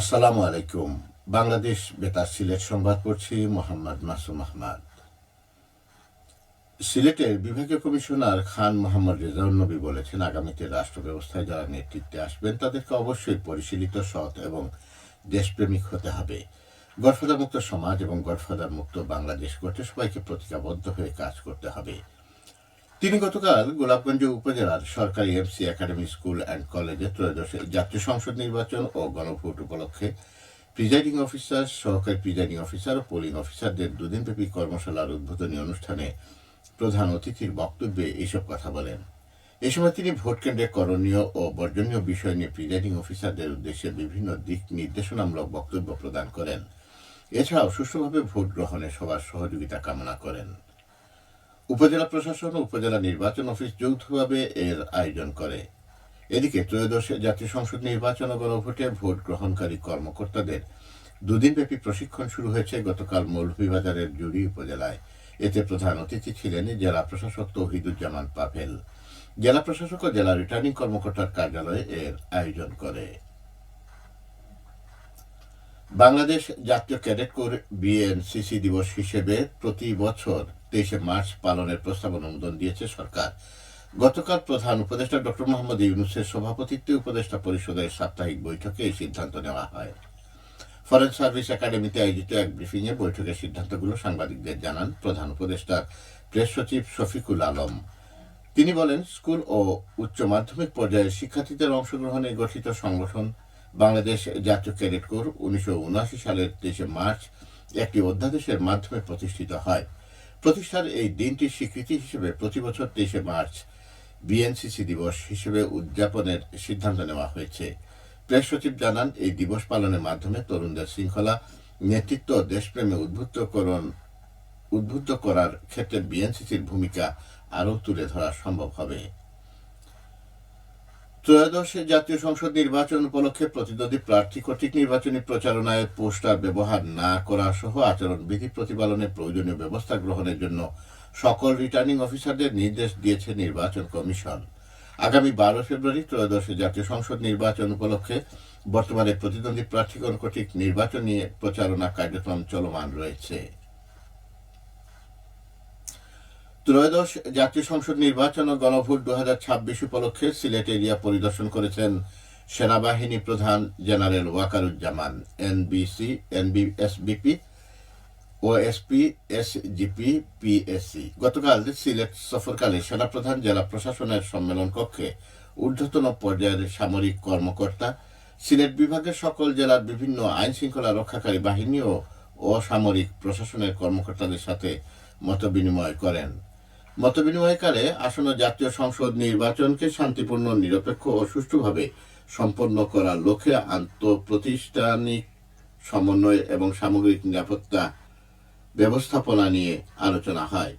আসসালামু আলাইকুম। বাংলাদেশ বেতার সিলেট সংবাদ পড়ছি মোহাম্মদ মাসুম আহমদ। সিলেটের বিভাগীয় কমিশনার খান মোহাম্মদ রেজাউল নবী বলেছেন, আগামীতে রাষ্ট্র ব্যবস্থায় যারা নেতৃত্বে আসবেন, তাদেরকে অবশ্যই পরিশীলিত সৎ এবং দেশপ্রেমিক হতে হবে। গডফাদার মুক্ত সমাজ এবং গডফাদার মুক্ত বাংলাদেশ করতে সবাইকে প্রতিজ্ঞাবদ্ধ হয়ে কাজ করতে হবে। তিনি গতকাল গোলাপগঞ্জ উপজেলার সরকারি এমসি একাডেমি স্কুল অ্যান্ড কলেজে ত্রয়োদশ জাতীয় সংসদ নির্বাচন ও গণভোট উপলক্ষে প্রিজাইডিং অফিসার, সহকারী প্রিজাইডিং অফিসার ও পোলিং অফিসারদের দুদিনব্যাপী কর্মশালার উদ্বোধনী অনুষ্ঠানে প্রধান অতিথির বক্তব্যে এইসব কথা বলেন। এ সময় তিনি ভোট কেন্দ্রে করণীয় ও বর্জনীয় বিষয় নিয়ে প্রিজাইডিং অফিসারদের উদ্দেশ্যে বিভিন্ন দিক নির্দেশনামূলক বক্তব্য প্রদান করেন। এছাড়াও সুষ্ঠুভাবে ভোট গ্রহণে সবার সহযোগিতা কামনা করেন। উপজেলা প্রশাসন ও উপজেলা নির্বাচন অফিস যৌথভাবে এর আয়োজন করে। এদিকে ত্রয়োদশ জাতীয় সংসদ নির্বাচন ও গণভোটে ভোট গ্রহণকারী কর্মকর্তাদের দুদিনব্যাপী প্রশিক্ষণ শুরু হয়েছে গতকাল মৌলভীবাজারের জুড়ি উপজেলায়। এতে প্রধান অতিথি ছিলেন জেলা প্রশাসক তৌহিদুজ্জামান পাভেল। জেলা প্রশাসক ও জেলা রিটার্নিং কর্মকর্তার কার্যালয়ে এর আয়োজন করে। বাংলাদেশ জাতীয় ক্যাডেট কোর বিএনসিসি দিবস হিসেবে প্রতি বছর তেইশে মার্চ পালনের প্রস্তাব অনুমোদন দিয়েছে সরকার। গতকাল প্রধান উপদেষ্টা ডক্টর মোহাম্মদ ইউনুসের সভাপতিত্বে উপদেষ্টা পরিষদের সাপ্তাহিক বৈঠকে এই সিদ্ধান্ত নেওয়া হয়। ফরেন সার্ভিস একাডেমিতে আয়োজিত এক ব্রিফিংয়ে বৈঠকের সিদ্ধান্তগুলো সাংবাদিকদের জানান প্রধান উপদেষ্টার প্রেস সচিব শফিকুল আলম। তিনি বলেন, স্কুল ও উচ্চ মাধ্যমিক পর্যায়ের শিক্ষার্থীদের অংশগ্রহণে গঠিত সংগঠন বাংলাদেশ জাতীয় ক্যাডেট কোর উনিশশো সালের তেইশে মার্চ একটি অধ্যাদেশের মাধ্যমে প্রতিষ্ঠিত হয়। প্রতিষ্ঠার এই দিনটির স্বীকৃতি হিসেবে প্রতি বছর তেইশে মার্চ বিএনসিসি দিবস হিসেবে উদযাপনের সিদ্ধান্ত নেওয়া হয়েছে। প্রেস সচিব জানান, এই দিবস পালনের মাধ্যমে তরুণদের শৃঙ্খলা, নেতৃত্ব, দেশপ্রেমে উদ্বুদ্ধকরণ, উদ্বুদ্ধ করার ক্ষেত্রে বিএনসিসির ভূমিকা আরও তুলে ধরা সম্ভব হবে। ত্রয়োদশ জাতীয় সংসদ নির্বাচন উপলক্ষে প্রতিদ্বন্দ্বী প্রার্থী কর্তৃক নির্বাচনী প্রচারণায় পোস্টার ব্যবহার না করা সহ আচরণবিধি প্রতিপালনে প্রয়োজনীয় ব্যবস্থা গ্রহণের জন্য সকল রিটার্নিং অফিসারদের নির্দেশ দিয়েছে নির্বাচন কমিশন। আগামী বারো ফেব্রুয়ারি ত্রয়োদশ জাতীয় সংসদ নির্বাচন উপলক্ষে বর্তমানে প্রতিদ্বন্দ্বী প্রার্থীগণ কর্তৃক নির্বাচনী প্রচারণা কার্যক্রম চলমান রয়েছে। ত্রয়োদশ জাতীয় সংসদ নির্বাচন ও গণভোট দু হাজার ছাব্বিশ উপলক্ষে সিলেট এরিয়া পরিদর্শন করেছেন সেনাবাহিনী প্রধান general Wakeruzzaman, N B C, N B S B P, O S P, S G P, P S C. গতকাল সিলেট সফরকালে সেনাপ্রধান জেলা প্রশাসনের সম্মেলন কক্ষে ঊর্ধ্বতন পর্যায়ের সামরিক কর্মকর্তা, সিলেট বিভাগের সকল জেলার বিভিন্ন আইন শৃঙ্খলা রক্ষাকারী বাহিনী ও অসামরিক প্রশাসনের কর্মকর্তাদের সাথে মতবিনিময় করেন। মতবিনিময়কালে আসন্ন জাতীয় সংসদ নির্বাচনকে শান্তিপূর্ণ, নিরপেক্ষ ও সুষ্ঠুভাবে সম্পন্ন করার লক্ষ্যে আন্তঃপ্রতিষ্ঠানিক সমন্বয় এবং সামগ্রিক নিরাপত্তা ব্যবস্থাপনা নিয়ে আলোচনা হয়।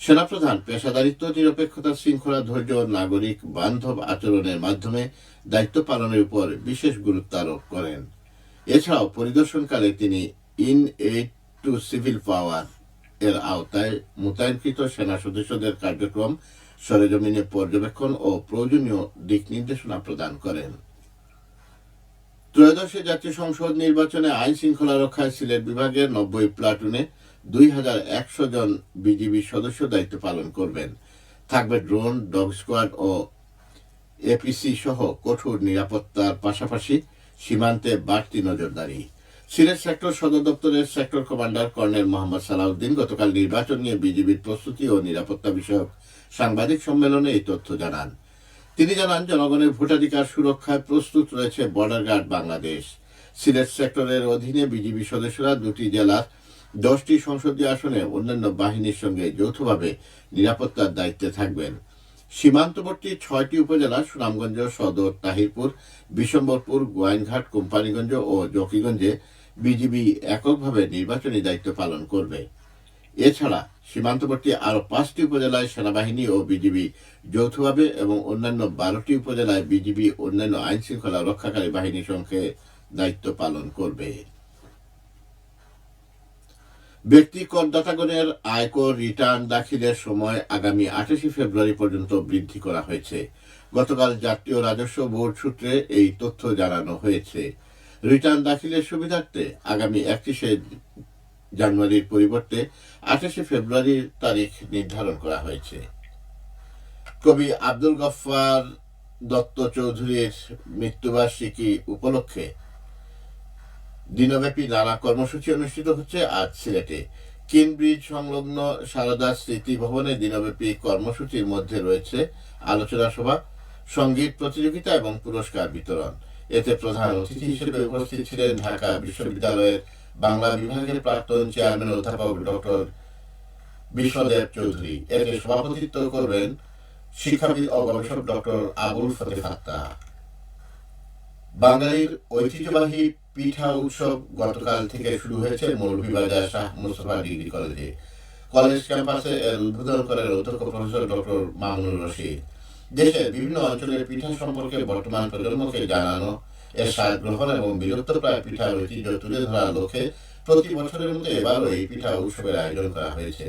সেনাপ্রধান, পেশাদারিত্ব, নিরপেক্ষতা শৃঙ্খলা, ধৈর্য নাগরিক বান্ধব আচরণের মাধ্যমে দায়িত্ব পালনের উপর বিশেষ গুরুত্ব আরোপ করেন। এছাড়াও পরিদর্শনকালে তিনি in aid to civil power এর আওতায় মোতায়েনকৃত সেনা সদস্যদের কার্যক্রম, সরেজমিনে পর্যবেক্ষণ ও প্রয়োজনীয় দিক নির্দেশনা প্রদান করেন। ত্রয়োদশে জাতীয় সংসদ নির্বাচনে আইন শৃঙ্খলা রক্ষায় সিলেট বিভাগের নব্বই প্লাটুনে দুই হাজার একশো জন বিজিবি সদস্য দায়িত্ব পালন করবেন। থাকবে ড্রোন, ডগ স্কোয়াড ও এপিসি সহ কঠোর নিরাপত্তার পাশাপাশি সীমান্তে বাড়তি নজরদারি। সিলেট সেক্টর সদর দপ্তরের sector commander colonel Mohammad Salahuddin গতকাল নির্বাচন নিয়ে বিজিবির প্রস্তুতি ও নিরাপত্তা বিষয়ক সাংবাদিক সম্মেলনে এই তথ্য জানান। তিনি জানান, জনগণের ভোটাধিকার সুরক্ষায় প্রস্তুত রয়েছে বর্ডার গার্ড বাংলাদেশ। সিলেট সেক্টরের অধীনে বিজিবি সদস্যরা দুটি জেলার দশটি সংসদীয় আসনে অন্যান্য বাহিনীর সঙ্গে যৌথভাবে নিরাপত্তার দায়িত্বে থাকবেন। সীমান্তবর্তী ছয়টি উপজেলা সুনামগঞ্জ, সদর, তাহিরপুর, বিশম্বরপুর, গোয়াইনঘাট, কোম্পানিগঞ্জ ও জকিগঞ্জে বিজিবি এককভাবে নির্বাচনী দায়িত্ব পালন করবে। এছাড়া সীমান্তবর্তী আরও পাঁচটি উপজেলায় সেনাবাহিনী ও বিজিবি যৌথভাবে এবং অন্যান্য বারোটি উপজেলায় বিজিবি অন্যান্য আইন শৃঙ্খলা রক্ষাকারী বাহিনীর সঙ্গে দায়িত্ব পালন করবে। ব্যক্তি করদাতাগণের আয়কর রিটার্ন দাখিলের সময় আগামী আঠাশে ফেব্রুয়ারি পর্যন্ত বৃদ্ধি করা হয়েছে। গতকাল জাতীয় রাজস্ব বোর্ড সূত্রে এই তথ্য জানানো হয়েছে। রিটার্ন দাখিলের সুবিধার্থে আগামী একত্রিশে জানুয়ারির পরিবর্তে আঠাশে ফেব্রুয়ারির তারিখ নির্ধারণ করা হয়েছে। কবি আব্দুল গফফার দত্ত চৌধুরীর মৃত্যুবার্ষিকী উপলক্ষে দিনব্যাপী নানা কর্মসূচি অনুষ্ঠিত হচ্ছে আজ সিলেটে। কিনব্রিজ সংলগ্ন সারদা স্মৃতি ভবনে দিনব্যাপী কর্মসূচির মধ্যে রয়েছে আলোচনা সভা, সংগীত প্রতিযোগিতা এবং পুরস্কার বিতরণ। এতে প্রধান অতিথি হিসেবে উপস্থিত ছিলেন ঢাকা বিশ্ববিদ্যালয়ের বাংলা বিভাগের প্রাক্তন চেয়ারম্যান অধ্যাপক ডক্টর বিশ্বদেব চৌধুরী। এতে সভাপতিত্ব করবেন শিক্ষাবিদ ও গবেষক ডক্টর আবুল ফতেহ আত্মা বাঙালির ঐতিহ্যবাহী পিঠা উৎসব গতকাল থেকে শুরু হয়েছে Moulvibazar Shah Mustafa degree college. College ক্যাম্পাসে এর উদ্বোধন করেন অধ্যক্ষ প্রফেসর ডক্টর মামুনুর রশিদ। দেশের বিভিন্ন অঞ্চলের পিঠা সম্পর্কে বর্তমান প্রজন্মকে জানানো, এর স্বাদ গ্রহণ এবং বিলুপ্তপ্রায় পিঠার ঐতিহ্য তুলে ধরার লক্ষ্যে প্রতি বছরের মতো এবারও এই পিঠা উৎসবের আয়োজন করা হয়েছে।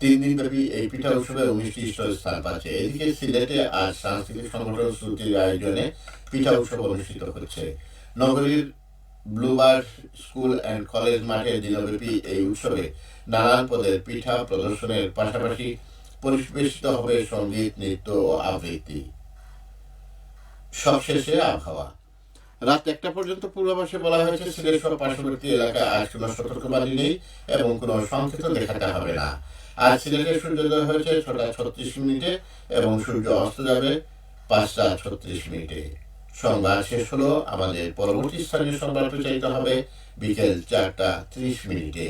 তিন দিন ব্যাপী এই পিঠা উৎসবে উনিশটি স্টল স্থান পাচ্ছে। এদিকে সিলেটে আজ সাংস্কৃতিক সংগঠন শ্রুতির আয়োজনে পিঠা উৎসব অনুষ্ঠিত হচ্ছে। নগরীর ব্লুবার্ড স্কুল অ্যান্ড কলেজ মাঠে দিনব্যাপী এই উৎসবে নানান পদের পিঠা প্রদর্শনের পাশাপাশি পরিবেশিত হবে সংগীত নৃত্য ও আবৃত্তি। সবশেষে আবহাওয়া। রাত একটা পর্যন্ত পূর্বাভাসে বলা হয়েছে সিলেট সহ পার্শ্ববর্তী এলাকায় আজ কোনো সতর্কবাণী নেই এবং কোনো সংকেত দেখাতে হবে না। আজ সিলেটে সূর্যোদয় হয়েছে ছটা ছত্রিশ মিনিটে এবং সূর্য অস্ত যাবে পাঁচটা ছত্রিশ মিনিটে। সংবাদ শেষ হলো, আমাদের পরবর্তী স্থানীয় সংবাদ প্রচারিত হবে বিকেল চারটা ত্রিশ মিনিটে।